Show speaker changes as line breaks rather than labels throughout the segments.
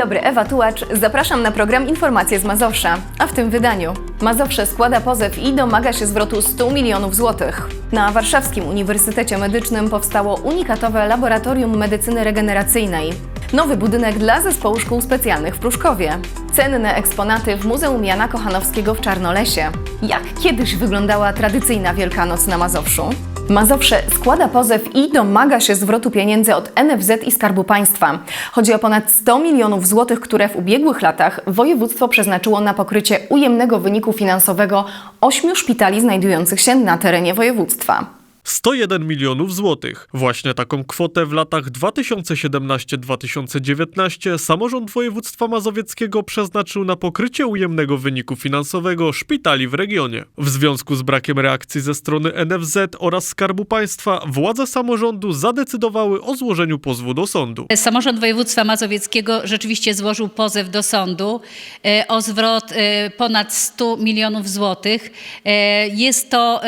Dobry, Ewa Tułacz. Zapraszam na program Informacje z Mazowsza. A w tym wydaniu Mazowsze składa pozew i domaga się zwrotu 100 milionów złotych. Na Warszawskim Uniwersytecie Medycznym powstało unikatowe laboratorium medycyny regeneracyjnej. Nowy budynek dla zespołu szkół specjalnych w Pruszkowie. Cenne eksponaty w Muzeum Jana Kochanowskiego w Czarnolesie. Jak kiedyś wyglądała tradycyjna Wielkanoc na Mazowszu? Mazowsze składa pozew i domaga się zwrotu pieniędzy od NFZ i Skarbu Państwa. Chodzi o ponad 100 milionów złotych, które w ubiegłych latach województwo przeznaczyło na pokrycie ujemnego wyniku finansowego ośmiu szpitali znajdujących się na terenie województwa.
101 milionów złotych. Właśnie taką kwotę w latach 2017-2019 samorząd województwa mazowieckiego przeznaczył na pokrycie ujemnego wyniku finansowego szpitali w regionie. W związku z brakiem reakcji ze strony NFZ oraz Skarbu Państwa władze samorządu zadecydowały o złożeniu pozwu do sądu.
Samorząd Województwa Mazowieckiego rzeczywiście złożył pozew do sądu e, o zwrot e, ponad 100 milionów złotych. E, Jest to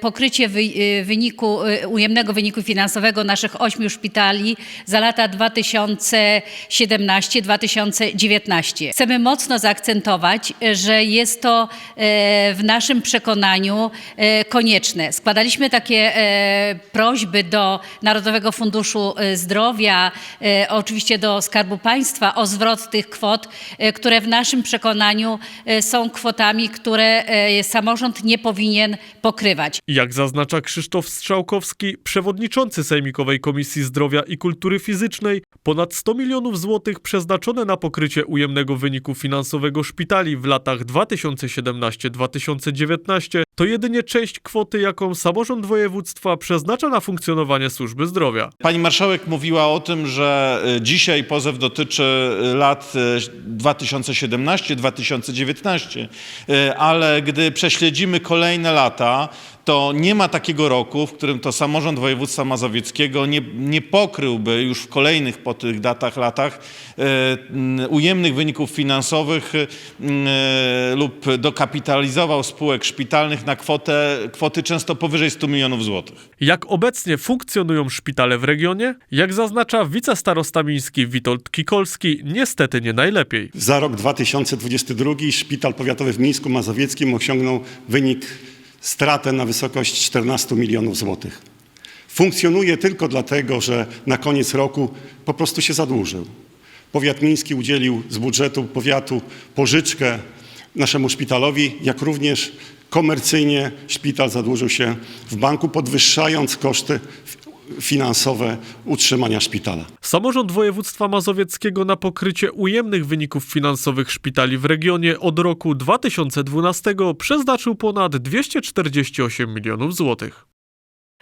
pokrycie wy- e, wyniku, e, ujemnego wyniku finansowego naszych ośmiu szpitali za lata 2017-2019. Chcemy mocno zaakcentować, że jest to e, w naszym przekonaniu e, konieczne. Składaliśmy takie e, prośby do Narodowego Funduszu Zdrowia, oczywiście do Skarbu Państwa o zwrot tych kwot, które w naszym przekonaniu są kwotami, które samorząd nie powinien pokrywać.
Jak zaznacza Krzysztof Strzałkowski, przewodniczący Sejmikowej Komisji Zdrowia i Kultury Fizycznej, ponad 100 milionów złotych przeznaczone na pokrycie ujemnego wyniku finansowego szpitali w latach 2017-2019 to jedynie część kwoty, jaką samorząd województwa przeznacza na funkcjonowanie służby zdrowia.
Pani marszałek mówiła o tym, że y, dzisiaj pozew dotyczy y, lat 2017-2019, y, ale gdy prześledzimy kolejne lata, to nie ma takiego roku, w którym to samorząd województwa mazowieckiego nie, nie pokryłby już w kolejnych po tych datach, latach y, ujemnych wyników finansowych y, lub dokapitalizował spółek szpitalnych na kwotę, kwoty często powyżej 100 milionów złotych.
Jak obecnie funkcjonują szpitale w regionie? Jak zaznacza wicestarosta miejski Witold Kikolski, niestety nie najlepiej.
Za rok 2022 Szpital Powiatowy w Mińsku Mazowieckim osiągnął wynik stratę na wysokość 14 milionów złotych. Funkcjonuje tylko dlatego, że na koniec roku po prostu się zadłużył. Powiat miński udzielił z budżetu powiatu pożyczkę naszemu szpitalowi, jak również komercyjnie szpital zadłużył się w banku, podwyższając koszty finansowe utrzymania szpitala.
Samorząd województwa mazowieckiego na pokrycie ujemnych wyników finansowych szpitali w regionie od roku 2012 przeznaczył ponad 248 milionów złotych.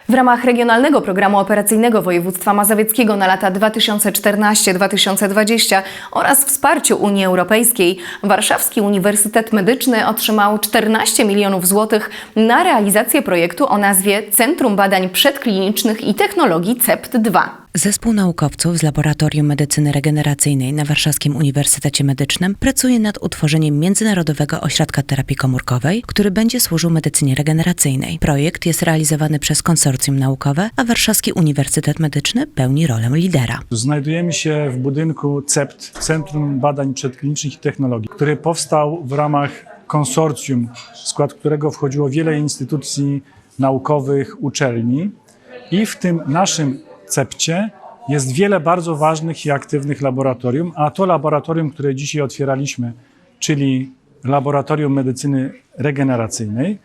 W ramach Regionalnego Programu Operacyjnego Województwa Mazowieckiego na lata 2014-2020 oraz wsparciu Unii Europejskiej Warszawski Uniwersytet Medyczny otrzymał 14 milionów złotych na realizację projektu o nazwie Centrum Badań Przedklinicznych i Technologii CEPT-2.
Zespół naukowców z Laboratorium Medycyny Regeneracyjnej na Warszawskim Uniwersytecie Medycznym pracuje nad utworzeniem Międzynarodowego Ośrodka Terapii Komórkowej, który będzie służył medycynie regeneracyjnej. Projekt jest realizowany przez konsorcjum naukowe, a Warszawski Uniwersytet Medyczny pełni rolę lidera.
Znajdujemy się w budynku CEPT, Centrum Badań Przedklinicznych i Technologii, który powstał w ramach konsorcjum, w skład którego wchodziło wiele instytucji naukowych, uczelni i w tym naszym CEPcie jest wiele bardzo ważnych i aktywnych laboratorium, a to laboratorium, które dzisiaj otwieraliśmy, czyli Laboratorium Medycyny Regeneracyjnej,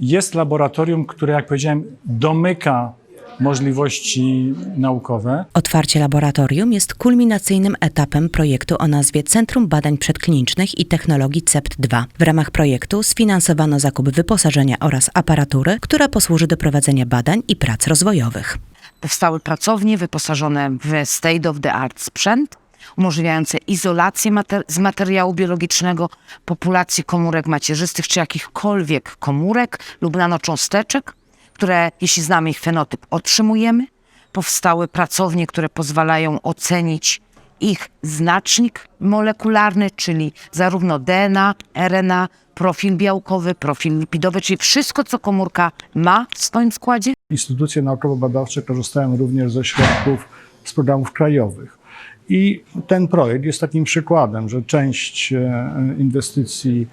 jest laboratorium, które, jak powiedziałem, domyka możliwości naukowe.
Otwarcie laboratorium jest kulminacyjnym etapem projektu o nazwie Centrum Badań Przedklinicznych i Technologii CEPT-2. W ramach projektu sfinansowano zakup wyposażenia oraz aparatury, która posłuży do prowadzenia badań i prac rozwojowych.
Powstały pracownie wyposażone w state-of-the-art sprzęt, umożliwiające izolację mater- z materiału biologicznego populacji komórek macierzystych czy jakichkolwiek komórek lub nanocząsteczek, które, jeśli znamy ich fenotyp, otrzymujemy. Powstały pracownie, które pozwalają ocenić ich znacznik molekularny, czyli zarówno DNA, RNA, profil białkowy, profil lipidowy, czyli wszystko, co komórka ma w swoim składzie.
Instytucje naukowo-badawcze korzystają również ze środków z programów krajowych. I ten projekt jest takim przykładem, że część e, inwestycji,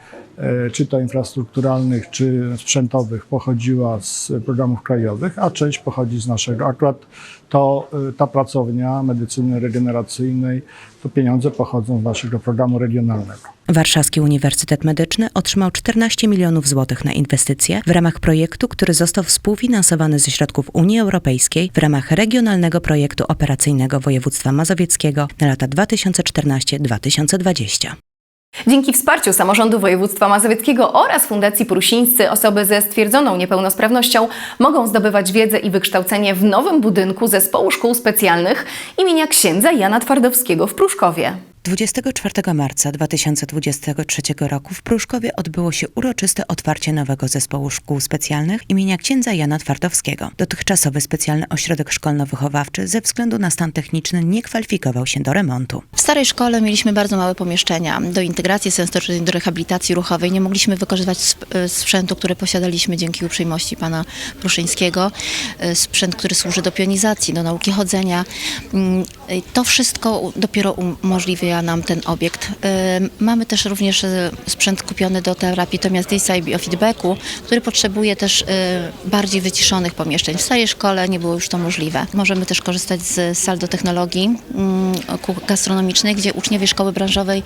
czy to infrastrukturalnych, czy sprzętowych, pochodziła z programów krajowych, a część pochodzi z naszego. Akurat to, e, ta pracownia medycyny regeneracyjnej, to pieniądze pochodzą z naszego programu regionalnego.
Warszawski Uniwersytet Medyczny otrzymał 14 milionów złotych na inwestycje w ramach projektu, który został współfinansowany ze środków Unii Europejskiej w ramach regionalnego projektu operacyjnego województwa mazowieckiego na lata 2014-2020.
Dzięki wsparciu samorządu województwa mazowieckiego oraz Fundacji Prusińscy osoby ze stwierdzoną niepełnosprawnością mogą zdobywać wiedzę i wykształcenie w nowym budynku Zespołu Szkół Specjalnych imienia księdza Jana Twardowskiego w Pruszkowie.
24 marca 2023 roku w Pruszkowie odbyło się uroczyste otwarcie nowego zespołu szkół specjalnych imienia księdza Jana Twardowskiego. Dotychczasowy specjalny ośrodek szkolno-wychowawczy ze względu na stan techniczny nie kwalifikował się do remontu.
W starej szkole mieliśmy bardzo małe pomieszczenia. Do integracji sensorycznej, do rehabilitacji ruchowej nie mogliśmy wykorzystywać e, sprzętu, który posiadaliśmy dzięki uprzejmości pana Pruszyńskiego. E, Sprzęt, który służy do pionizacji, do nauki chodzenia. Mm, To wszystko dopiero umożliwia nam ten obiekt. Mamy też również e, sprzęt kupiony do terapii tomiastysa i biofeedbacku, który potrzebuje też e, bardziej wyciszonych pomieszczeń. W starej szkole nie było już to możliwe. Możemy też korzystać z sal do technologii mm, gastronomicznej, gdzie uczniowie szkoły branżowej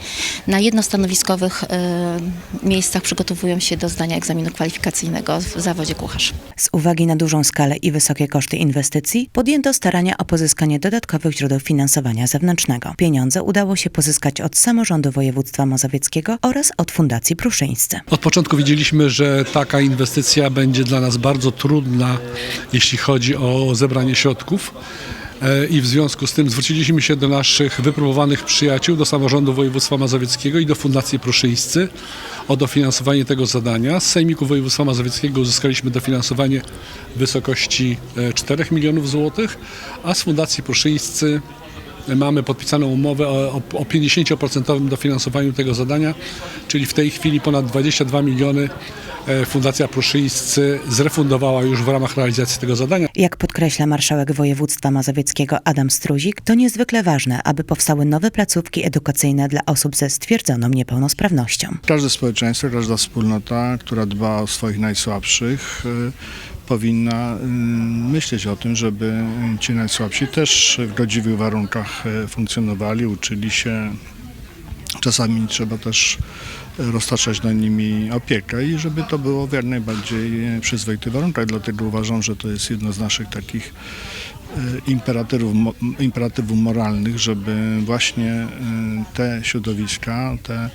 na jednostanowiskowych e, miejscach przygotowują się do zdania egzaminu kwalifikacyjnego w zawodzie kucharz.
Z uwagi na dużą skalę i wysokie koszty inwestycji, podjęto starania o pozyskanie dodatkowych źródeł finansowania zewnętrznego. Pieniądze udało się pozyskać od samorządu województwa mazowieckiego oraz od Fundacji Pruszyńscy.
Od początku wiedzieliśmy, że taka inwestycja będzie dla nas bardzo trudna, jeśli chodzi o zebranie środków. E, I w związku z tym zwróciliśmy się do naszych wypróbowanych przyjaciół, do samorządu województwa mazowieckiego i do Fundacji Pruszyńscy o dofinansowanie tego zadania. Z Sejmiku Województwa Mazowieckiego uzyskaliśmy dofinansowanie w wysokości e, 4 milionów złotych, a z Fundacji Pruszyńscy Mamy podpisaną umowę o, o, o 50% dofinansowaniu tego zadania, czyli w tej chwili ponad 22 miliony e, Fundacja Pruszyńscy zrefundowała już w ramach realizacji tego zadania.
Jak podkreśla marszałek województwa mazowieckiego Adam Struzik, to niezwykle ważne, aby powstały nowe placówki edukacyjne dla osób ze stwierdzoną niepełnosprawnością.
Każde społeczeństwo, każda wspólnota, która dba o swoich najsłabszych, y, powinna y, myśleć o tym, żeby ci najsłabsi też w godziwych warunkach y, funkcjonowali, uczyli się. Czasami trzeba też roztaczać nad nimi opiekę i żeby to było w jak najbardziej przyzwoitych warunkach. Dlatego uważam, że to jest jedno z naszych takich y, imperatywów, imperatywów moralnych, żeby właśnie y, te środowiska, te,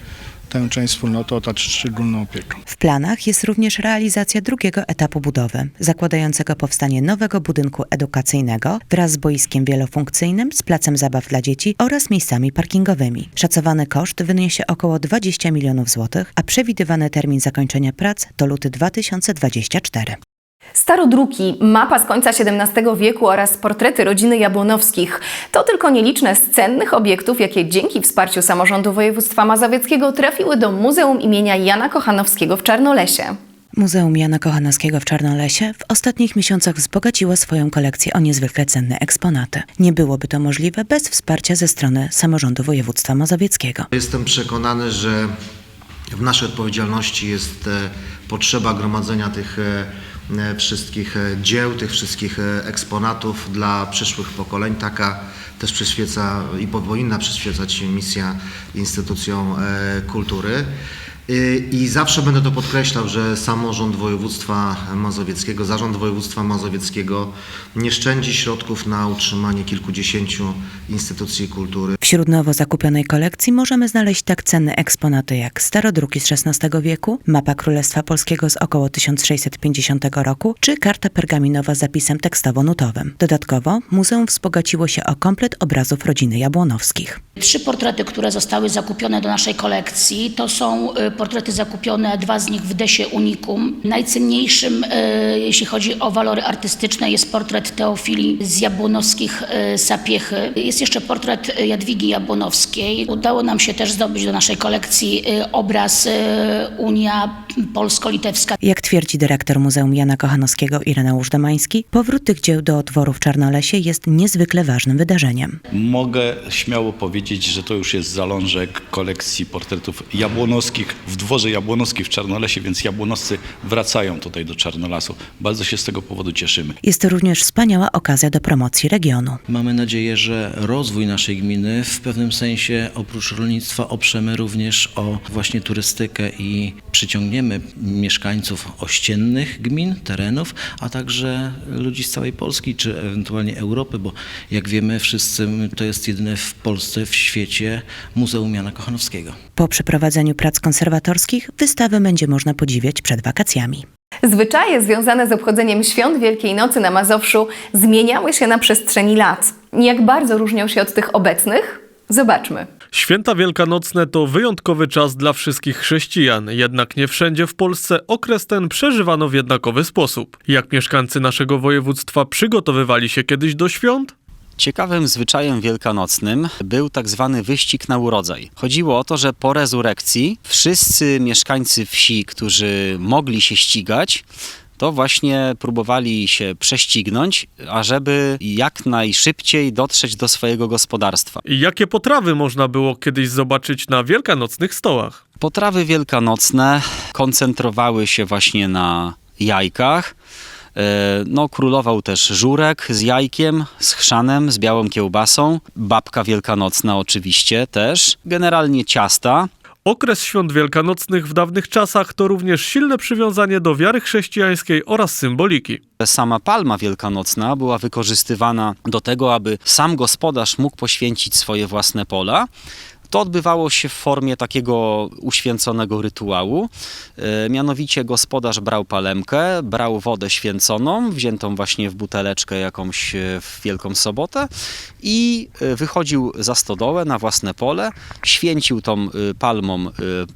tę część wspólnoty otaczyć szczególną opieką.
W planach jest również realizacja drugiego etapu budowy, zakładającego powstanie nowego budynku edukacyjnego wraz z boiskiem wielofunkcyjnym, z placem zabaw dla dzieci oraz miejscami parkingowymi. Szacowany koszt wyniesie około 20 milionów złotych, a przewidywany termin zakończenia prac to luty 2024.
Starodruki, mapa z końca XVII wieku oraz portrety rodziny Jabłonowskich to tylko nieliczne z cennych obiektów, jakie dzięki wsparciu samorządu województwa mazowieckiego trafiły do Muzeum imienia Jana Kochanowskiego w Czarnolesie.
Muzeum Jana Kochanowskiego w Czarnolesie w ostatnich miesiącach wzbogaciło swoją kolekcję o niezwykle cenne eksponaty. Nie byłoby to możliwe bez wsparcia ze strony samorządu województwa mazowieckiego.
Jestem przekonany, że w naszej odpowiedzialności jest e, potrzeba gromadzenia tych e, wszystkich e, dzieł, tych wszystkich e, eksponatów dla przyszłych pokoleń. Taka też przyświeca i powinna przyświecać misja instytucjom e, kultury. Y, I zawsze będę to podkreślał, że samorząd województwa mazowieckiego, zarząd województwa mazowieckiego nie szczędzi środków na utrzymanie kilkudziesięciu instytucji kultury.
Wśród nowo zakupionej kolekcji możemy znaleźć tak cenne eksponaty jak starodruki z XVI wieku, mapa Królestwa Polskiego z około 1650 roku, czy karta pergaminowa z zapisem tekstowo-nutowym. Dodatkowo muzeum wzbogaciło się o komplet obrazów rodziny Jabłonowskich.
Trzy portrety, które zostały zakupione do naszej kolekcji, to są y, portrety zakupione, dwa z nich w Desie Unicum. Najcenniejszym, y, jeśli chodzi o walory artystyczne, jest portret Teofilii z Jabłonowskich y, Sapiechy. Jest jeszcze portret Jadwigi Jabłonowskiej. Udało nam się też zdobyć do naszej kolekcji y, obraz Unia polsko-litewska.
Jak twierdzi dyrektor Muzeum Jana Kochanowskiego Ireneusz Damański, powrót tych dzieł do dworu w Czarnolesie jest niezwykle ważnym wydarzeniem.
Mogę śmiało powiedzieć, że to już jest zalążek kolekcji portretów jabłonowskich w dworze jabłonowskim w Czarnolesie, więc jabłonowscy wracają tutaj do Czarnolasu. Bardzo się z tego powodu cieszymy.
Jest to również wspaniała okazja do promocji regionu.
Mamy nadzieję, że rozwój naszej gminy w pewnym sensie oprócz rolnictwa oprzemy również o właśnie turystykę i mieszkańców ościennych gmin, terenów, a także ludzi z całej Polski czy ewentualnie Europy, bo jak wiemy wszyscy to jest jedyne w Polsce, w świecie Muzeum Jana Kochanowskiego.
Po przeprowadzeniu prac konserwatorskich wystawę będzie można podziwiać przed wakacjami.
Zwyczaje związane z obchodzeniem świąt Wielkiej Nocy na Mazowszu zmieniały się na przestrzeni lat. Jak bardzo różnią się od tych obecnych? Zobaczmy.
Święta wielkanocne to wyjątkowy czas dla wszystkich chrześcijan, jednak nie wszędzie w Polsce okres ten przeżywano w jednakowy sposób. Jak mieszkańcy naszego województwa przygotowywali się kiedyś do świąt?
Ciekawym zwyczajem wielkanocnym był tak zwany wyścig na urodzaj. Chodziło o to, że po rezurekcji wszyscy mieszkańcy wsi, którzy mogli się ścigać, to właśnie próbowali się prześcignąć, ażeby jak najszybciej dotrzeć do swojego gospodarstwa.
I jakie potrawy można było kiedyś zobaczyć na wielkanocnych stołach?
Potrawy wielkanocne koncentrowały się właśnie na jajkach. E, No, królował też żurek z jajkiem, z chrzanem, z białą kiełbasą. Babka wielkanocna oczywiście też. Generalnie ciasta.
Okres świąt wielkanocnych w dawnych czasach to również silne przywiązanie do wiary chrześcijańskiej oraz symboliki.
Sama palma wielkanocna była wykorzystywana do tego, aby sam gospodarz mógł poświęcić swoje własne pola. To odbywało się w formie takiego uświęconego rytuału. E, Mianowicie gospodarz brał palemkę, brał wodę święconą, wziętą właśnie w buteleczkę jakąś e, w Wielką Sobotę i e, wychodził za stodołę na własne pole, święcił tą palmą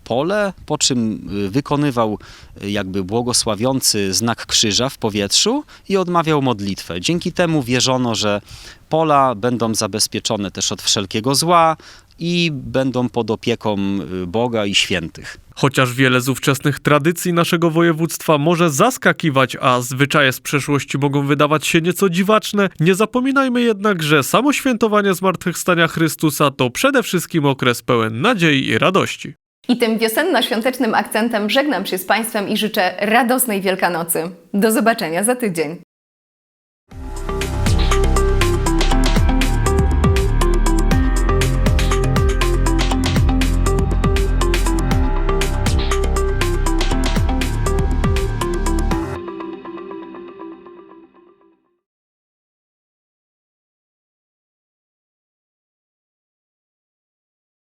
pole, po czym wykonywał jakby błogosławiący znak krzyża w powietrzu i odmawiał modlitwę. Dzięki temu wierzono, że pola będą zabezpieczone też od wszelkiego zła i będą pod opieką y, Boga i świętych.
Chociaż wiele z ówczesnych tradycji naszego województwa może zaskakiwać, a zwyczaje z przeszłości mogą wydawać się nieco dziwaczne, nie zapominajmy jednak, że samo świętowanie zmartwychwstania Chrystusa to przede wszystkim okres pełen nadziei i radości.
I tym wiosenno-świątecznym akcentem żegnam się z Państwem i życzę radosnej Wielkanocy. Do zobaczenia za tydzień.